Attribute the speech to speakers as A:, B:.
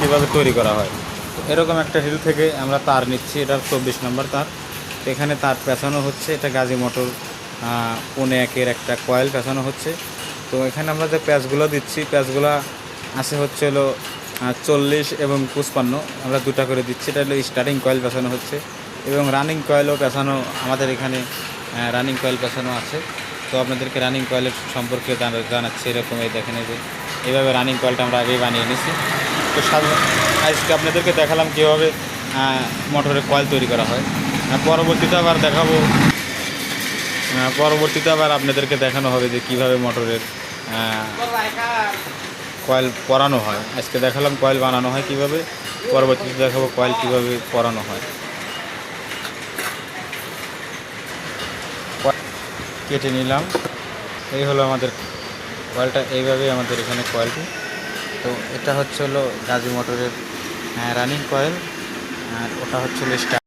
A: কীভাবে তৈরি করা হয়। এরকম একটা হিল থেকে আমরা তার নিচ্ছি এটা চব্বিশ নম্বর তার। এখানে তার পেঁচানো হচ্ছে, এটা গাজি মোটর পৌনে একের একটা কয়েল পেঁচানো হচ্ছে। তো এখানে আমরা যে প্যাচগুলো দিচ্ছি, প্যাচগুলো আছে হচ্ছে হলো চল্লিশ এবং পঁচপান্ন। আমরা দুটা করে দিচ্ছি, এটা হলো স্টার্টিং কয়েল পেঁচানো হচ্ছে এবং রানিং কয়েলও পেঁচানো আমাদের এখানে রানিং কয়েল পেঁচানো আছে। তো আপনাদেরকে রানিং কয়েলের সম্পর্কে জানা- জানাচ্ছি এরকম এই দেখেন যে এইভাবে রানিং কয়েলটা আমরা আগেই বানিয়ে নিছি। তো আজকে আপনাদেরকে দেখালাম কীভাবে মোটরের কয়েল তৈরি করা হয়। পরবর্তীতে আবার দেখাবো পরবর্তীতে আবার আপনাদেরকে দেখানো হবে যে কীভাবে মোটরের কয়েল পরানো হয়। আজকে দেখালাম কয়েল বানানো হয় কীভাবে, পরবর্তীতে দেখাবো কয়েল কীভাবে পরানো হয়। কেটে নিলাম। এই হলো আমাদের কয়েলটা এইভাবেই আমাদের এখানে কয়েলটি তো এটা হচ্ছে হলো গাজি মোটরের রানিং কয়েল আর ওটা হচ্ছে হলো